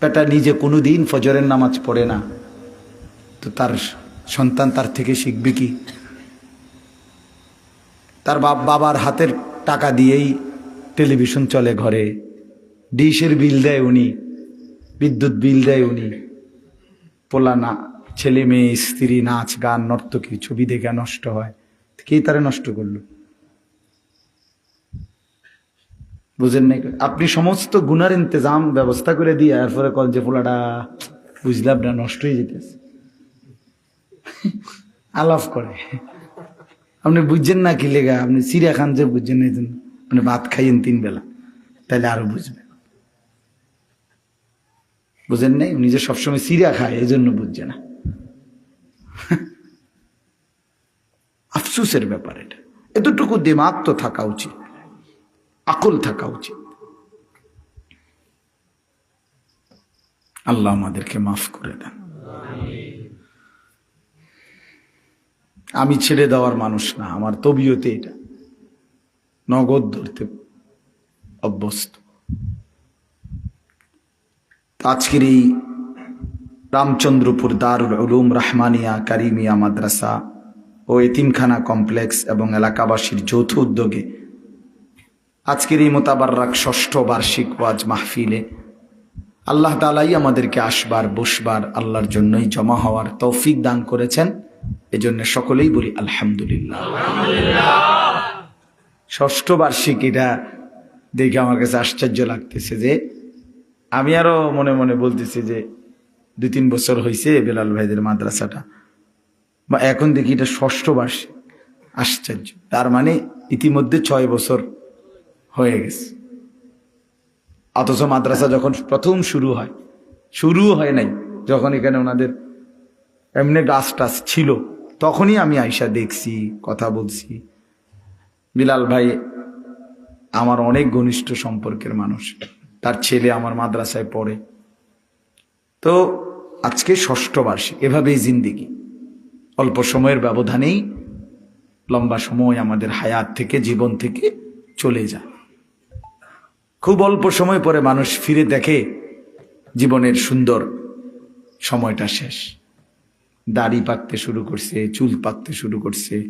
বেটা নিজে কোনো দিন ফজরের নামাজ পড়ে না। তো তার সন্তান তার থেকে শিখবে কি? তার বাপ বাবার হাতের টাকা দিয়েই টেলিভিশন চলে ঘরে। ডিশের বিল দেয় উনি, বিদ্যুৎ বিল দেয় উনি। পোলা না ছেলে মেয়ে, স্ত্রী, নাচ, গান, নর্তকী, ছবি দেখে নষ্ট হয়। কে তারা নষ্ট করল? বুঝেন নাই? আপনি সমস্ত গুনার ইন্তজাম ব্যবস্থা করে দিয়ে এরপরে কল যে পোলাটা, বুঝলাম না, নষ্ট হয়ে যেতেছে। আলাপ করে। আপনি বুঝছেন না কি লেগা? আপনি সিরিয়া খান যে বুঝছেন না জন্য। আপনি ভাত খাইয়েন তিন বেলা, তাহলে আরও বুঝবেন। বুঝেন নাই? উনি যে সবসময় সিরিয়া খায়, এই জন্য বুঝছে না। আফসুসের ব্যাপার এটা। এতটুকু দিমাগ তো থাকা উচিত। আকল থাকা উচিত। আল্লাহ আমাদেরকে মাফ করে দেন। আমি ছেড়ে দেওয়ার মানুষ না, আমার তবিয়তে এটা। নগদ ধরতে অভ্যস্ত। আজকের এই রামচন্দ্রপুর দারুল উলুম রহমানিয়া কারিমিয়া মাদ্রাসা ও এতিমখানা কমপ্লেক্স এবং এলাকাবাসীর যৌথ উদ্যোগে আজকের এই মোতাবাররাক ষষ্ঠ বার্ষিক ওয়াজ মাহফিলে আল্লাহ তালাই আমাদেরকে আসবার, বসবার আল্লাহর জন্যই জমা হওয়ার তৌফিক দান করেছেন। এজন্য সকলেই বলি আলহামদুলিল্লাহ। ষষ্ঠ বার্ষিক এটা দেখে আমার কাছে আশ্চর্য লাগতেছে যে আমি আরও মনে মনে বলতেছি যে দুই তিন বছর হয়েছে বেলাল ভাইদের মাদ্রাসাটা। বা এখন দেখি এটা ষষ্ঠ বার্ষিক। আশ্চর্য। তার মানে ইতিমধ্যে ছয় বছর হয়ে গেছে। অথচ মাদ্রাসা যখন প্রথম শুরু হয় শুরু হয় নাই, যখন এখানে ওনাদের এমনি গাছ টাছ ছিল, তখনই আমি আইসা দেখছি, কথা বলছি। বিলাল ভাই আমার অনেক ঘনিষ্ঠ সম্পর্কের মানুষ, তার ছেলে আমার মাদ্রাসায় পড়ে। তো আজকে ষষ্ঠ বার্ষিক, এভাবেই জিন্দিগি। অল্প সময়ের ব্যবধানেই লম্বা সময় আমাদের হায়াত থেকে, জীবন থেকে চলে যায়। খুব অল্প সময় পরে মানুষ ফিরে দেখে জীবনের সুন্দর সময়টা শেষ। দাড়ি পাকতে শুরু করছে, চুল পাকতে শুরু করছে।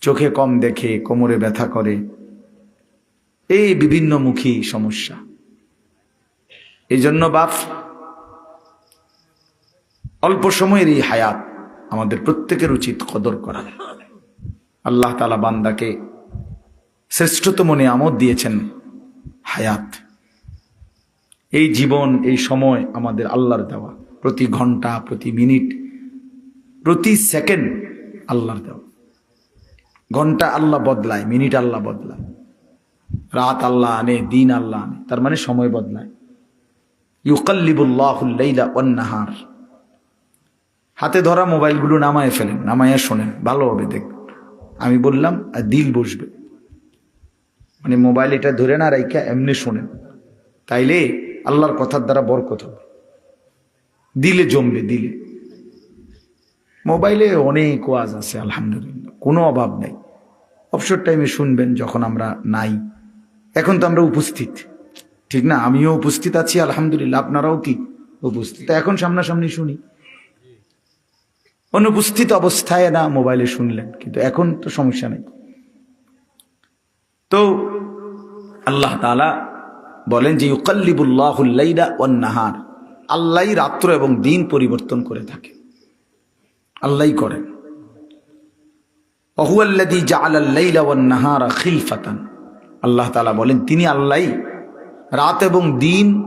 চোখে কম দেখে, কোমরে ব্যথা করে। এই বিভিন্নমুখী সমস্যা। এই জন্য বাপ, অল্প সময়ের এই হায়াত আমাদের প্রত্যেকের উচিত কদর করা। আল্লাহ তালা বান্দাকে শ্রেষ্ঠতম নিয়ামত দিয়েছেন। হায়াত। এই জীবন, এই সময় আমাদের আল্লাহর দেওয়া। প্রতি ঘণ্টা, প্রতি মিনিট, প্রতি সেকেন্ড আল্লাহর দেওয়া। ঘণ্টা আল্লাহ বদলায়, মিনিট আল্লাহ বদলায়। রাত আল্লাহ আনে, দিন আল্লাহ আনে, তার মানে সময় বদলায়। ইউকাল্লিবুল্লাহুল্লাইলা ওয়ান্নাহার হাতে ধরা মোবাইলগুলো নামায় ফেলেন নামাইয়া শোনেন, ভালো হবে দেখ। আমি বললাম, আর দিল বসবে। মানে মোবাইল এটা ধরে না রাইকা এমনি শোনেন তাইলে আল্লাহর কথার দ্বারা বরকত হবে। দিলে জমবে, দিলে। মোবাইলে অনেক ওয়াজ আছে, আলহামদুলিল্লাহ। কোনো অভাব নাই। অবসর টাইমে শুনবেন যখন আমরা নাই। এখন তো আমরা উপস্থিত। ঠিক না? আমিও উপস্থিত আছি, আলহামদুলিল্লাহ। আপনারাও কি উপস্থিত? এখন সামনাসামনি শুনি। অনুপস্থিত অবস্থায় না মোবাইলে শুনলেন। কিন্তু এখন তো সমস্যা নেই। তো আল্লাহ তালা বলেন যে ইউকাল্লিবুল্লাহুল্লাইলা নাহার আল্লাহ রাত্র এবং দিন পরিবর্তন করে থাকে। আল্লাহ করেন। অহুয়াল্লাদি ওয়ান নাহারা খিলফাতান, আল্লাহ তাআলা বলেন, তিনি আল্লাহ রাত এবং দিন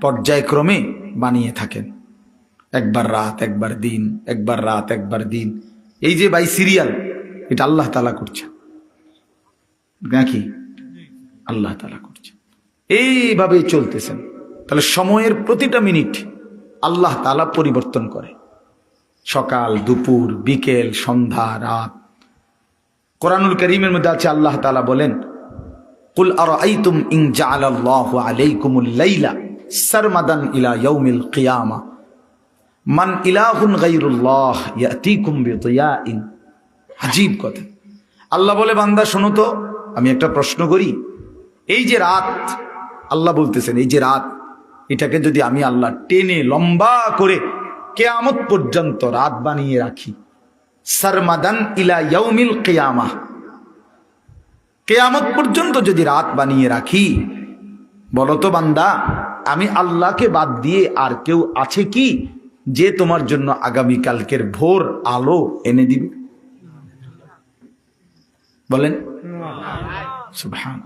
পর্যায়ক্রমে বানিয়ে থাকেন। একবার রাত, একবার দিন, একবার রাত, একবার দিন। এই যে বাই সিরিয়াল, এটা আল্লাহ তালা করছেন। নাকি আল্লাহ তালা করছেন এইভাবেই চলতেছেন। তাহলে সময়ের প্রতিটা মিনিট আল্লাহ তালা পরিবর্তন করে। সকাল, দুপুর, বিকেল, সন্ধ্যা, রাত। কোরআনুল করিমের মধ্যে আছে, আল্লাহ তালা বলেন, কুল আরাইতুম ইন জাআলাল্লাহু আলাইকুমুল লাইলা সারমাদান ইলা ইয়াউমিল কিয়ামা। মান ইলাহুন গাইরুল্লাহ ইয়াতিকুম বিদিয়াইন। আজীব কথা। আল্লাহ বলে, বান্দা, শোনো তো, আমি একটা প্রশ্ন করি। এই যে রাত, আল্লাহ বলতেছেন, এই যে রাত, এটাকে যদি আমি আল্লাহ টেনে লম্বা করে কেয়ামত পর্যন্ত রাত বানিয়ে রাখি। সারমাদান ইলা ইয়াউমিল কেয়ামা কেয়ামত পর্যন্ত যদি রাত বানিয়ে রাখি বলতো বান্দা, আমি আল্লাহকে বাদ দিয়ে আর কেউ আছে কি, যে তোমার জন্য আগামী কালকের ভোর আলো এনে দিবে? বলেন? সুবহান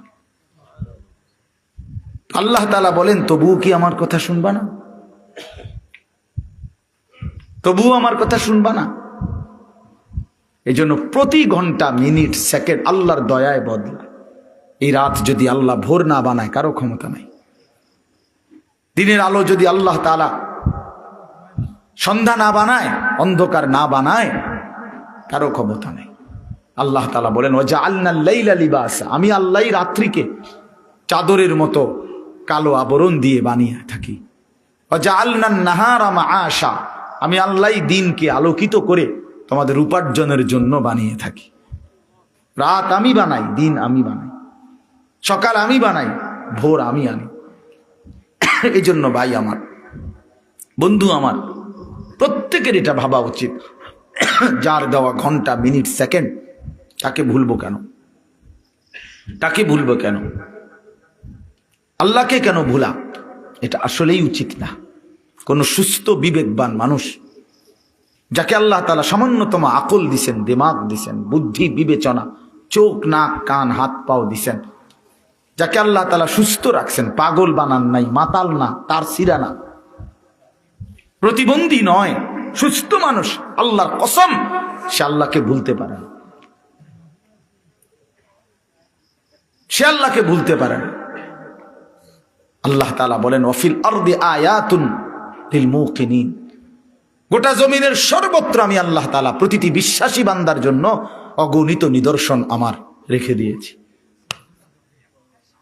আল্লাহ তালা বলেন, তবুও কি আমার কথা শুনবা না? তবুও আমার কথা শুনবা না? এই জন্য প্রতি ঘণ্টা, মিনিট, সেকেন্ড আল্লাহর দয়ায় বদলা। এই রাত যদি আল্লাহ ভোর না বানায়, কারও ক্ষমতা নাই। দিনের আলো যদি আল্লাহ তালা সন্ধ্যা না বানায়, অন্ধকার না বানায়, কারও ক্ষমতা নেই। আল্লাহ তালা বলেন ও যা আল্লাহ লিবাস। আমি আল্লাহ রাত্রিকে চাদরের মতো কালো আবরণ দিয়ে বানিয়ে থাকি। ও যা আল্লাহ নাহারামা আশা আমি আল্লাহ দিনকে আলোকিত করে তোমাদের উপার্জনের জন্য বানিয়ে থাকি। রাত আমি বানাই, দিন আমি বানাই। সকাল আমি বানাই, ভোর আমি আনি। এই জন্য ভাই আমার, বন্ধু আমার, প্রত্যেকের এটা ভাবা উচিত। যার দেওয়া ঘণ্টা, মিনিট, সেকেন্ড তাকে ভুলবো কেন? তাকে ভুলবো কেন? আল্লাহকে কেন ভুলা? এটা আসলেই উচিত না। কোনো সুস্থ, বিবেকবান মানুষ যাকে আল্লাহ তালা সামান্যতম আকল দিছেন, দিমাগ দিছেন, বুদ্ধি, বিবেচনা, চোখ, নাক, কান, হাত, পাও দিছেন, যাকে আল্লাহ তালা সুস্থ রাখছেন, পাগল বানান নাই, মাতাল না, তার সিরা না। প্রতিবন্ধী নয়, সুস্থ মানুষ, আল্লাহর কসম, সে আল্লাহকে ভুলতে পারে না। সে আল্লাহকে ভুলতে পারে না। আল্লাহ তালা বলেন অফিল আরদি আয়াতুন গোটা জমিনের সর্বত্র আমি আল্লাহ তালা প্রতিটি বিশ্বাসী বান্দার জন্য অগণিত নিদর্শন আমার রেখে দিয়েছি।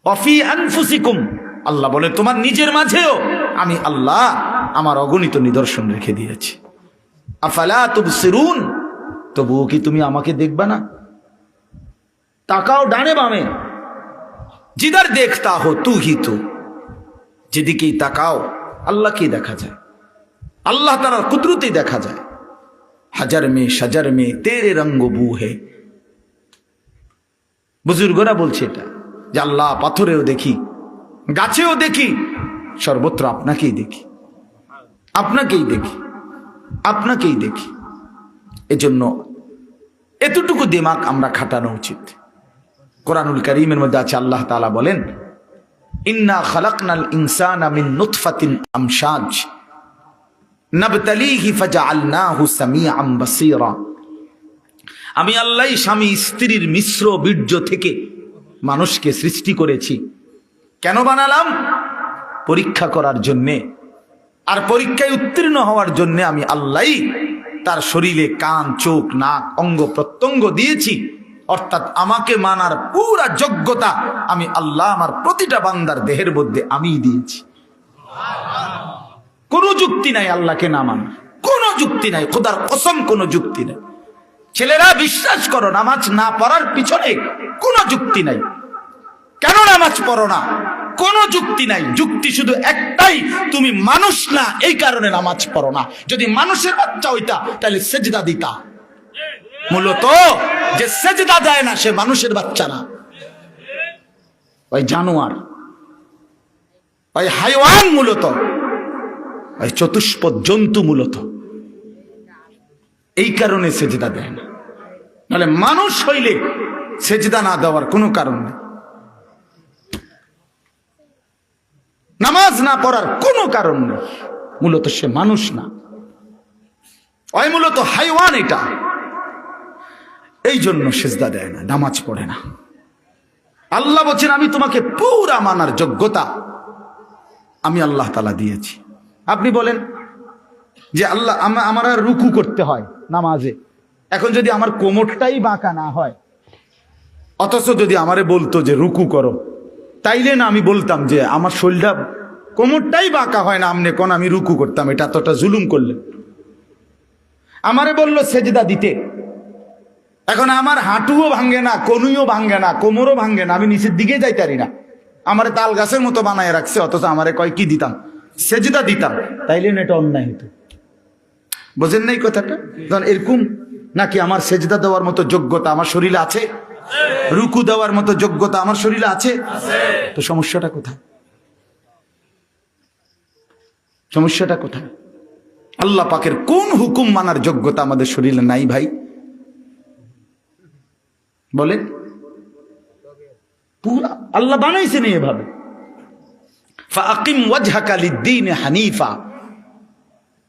অফি আনফুসিকুম, আল্লাহ বলে, তোমার নিজের মাঝেও আমি আল্লাহ আমার অগণিত নিদর্শন রেখে দিয়েছি। আফালা তুবসিরুন, তবুও কি তুমি আমাকে দেখবা না? তাকাও ডানে বামে জিদার দেখতা হো তু হি তু যেদিকেই তাকাও আল্লাহকেই দেখা যায় আল্লাহ তালার কুদরতেই দেখা যায় হাজার মে সাজার মে তেরে রঙ্গ বু হে বুজুর্গরা বলছে এটা যে আল্লাহ পাথরেও দেখি গাছেও দেখি সর্বত্র আপনাকেই দেখি আপনাকেই দেখি আপনাকেই দেখি এজন্য এতটুকু দিমাগ আমরা খাটানো উচিত। কোরআনুল করিমের মধ্যে আছে, আল্লাহ তালা বলেন, ইন্না খালাকনাল ইনসান মিন নুতফাতিন আমশাজ। নাবতালিহি ফাজআলনাহু সামিআম বাসীরা। আমি আল্লাহ স্বামী, স্ত্রীর মিশ্র বীর্য থেকে মানুষকে সৃষ্টি করেছি। কেন বানালাম? পরীক্ষা করার জন্যে। আর পরীক্ষায় উত্তীর্ণ হওয়ার জন্যে আমি আল্লাহ তার শরীরে কান, চোখ, নাক, অঙ্গ প্রত্যঙ্গ দিয়েছি। অর্থাৎ আমাকে মানার পুরা যোগ্যতা আমি আল্লাহ আমার প্রতিটা বান্দার দেহের মধ্যে আমিই দিয়েছি। কোনো যুক্তি নাই আল্লাহকে না মানা। কোনো যুক্তি নাই। খোদার কসম কোনো যুক্তি নাই। ছেলেরা বিশ্বাস করো, নামাজ না পড়ার পিছনে কোনো যুক্তি নাই। কেন নামাজ পড়ো না? কোনো যুক্তি নাই। যুক্তি শুধু একটাই, তুমি মানুষ না, এই কারণে নামাজ পড়ো না। যদি মানুষের বাচ্চা হইতা, তাহলে সেজদা দিতা। মূলত যে সেজদা দেয় না, সে মানুষের বাচ্চা না ওই জানোয়ার, ওই হাইওয়ান মূলত, ওই চতুষ্পদ জন্তু মূলত। এই কারণে সেজদা দেয় না। নাহলে মানুষ হইলে সেজদা না দেওয়ার কোনো কারণ নেই। নামাজ না পড়ার কোনো কারণ নেই। মূলত সে মানুষ না। ওই মূলত হাইওয়ান এটা। এই জন্য সেজদা দেয় না, নামাজ পড়ে না। আল্লাহ বলছেন, আমি তোমাকে পুরা মানার যোগ্যতা আমি আল্লাহ তালা দিয়েছি। আপনি বলেন যে আল্লাহ, আমা- আমার আর রুকু করতে হয় নামাজে। এখন যদি আমার কোমরটাই বাঁকা না হয়, অথচ যদি আমারে বলতো যে রুকু করো, তাইলে না আমি বলতাম যে আমার শরীরটা কোমরটাই বাঁকা হয় না, আমনে কোন আমি রুকু করতাম, এটা এতটা জুলুম করলেন আমারে বলল সেজদা দিতে। এখন আমার হাঁটুও ভাঙ্গে না, কনুইও ভাঙ্গে না, কোমরও ভাঙ্গে না, আমি নিচের দিকে যাইতারি না। আমার তাল গাছের মতো বানায় রাখছে, অথচ আমারে কয়, কি দিতাম? সেজদা দিতাম, তাইলে এটা অন্যায় হতো বোঝেন নাই কথাটা? ধরেন এরকম নাকি আমার সেজদা দেওয়ার মতো যোগ্যতা আমার শরীরে আছে? রুকু দেওয়ার মতো যোগ্যতা আমার শরীরে আছে? তো সমস্যাটা কোথায়? সমস্যাটা কোথায়? আল্লাহ পাকের কোন হুকুম মানার যোগ্যতা আমাদের শরীরে নাই ভাই? বলেন। আল্লাহ বানাইছেন এভাবে।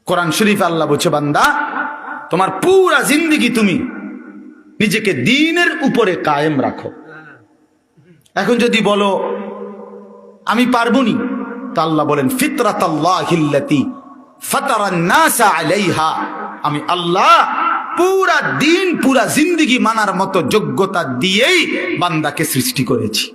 কোরআন শরীফ আল্লাহ বান্দা, তোমার পুরা জিন্দিগি তুমি নিজেকে দিনের উপরে কায়েম রাখো। এখন যদি বলো, আমি পারবনি? তা আল্লাহ বলেন ফিতরাত আমি আল্লাহ পুরা দিন পুরা জিন্দিগি মানার মতো যোগ্যতা দিয়েই বান্দাকে সৃষ্টি করেছি।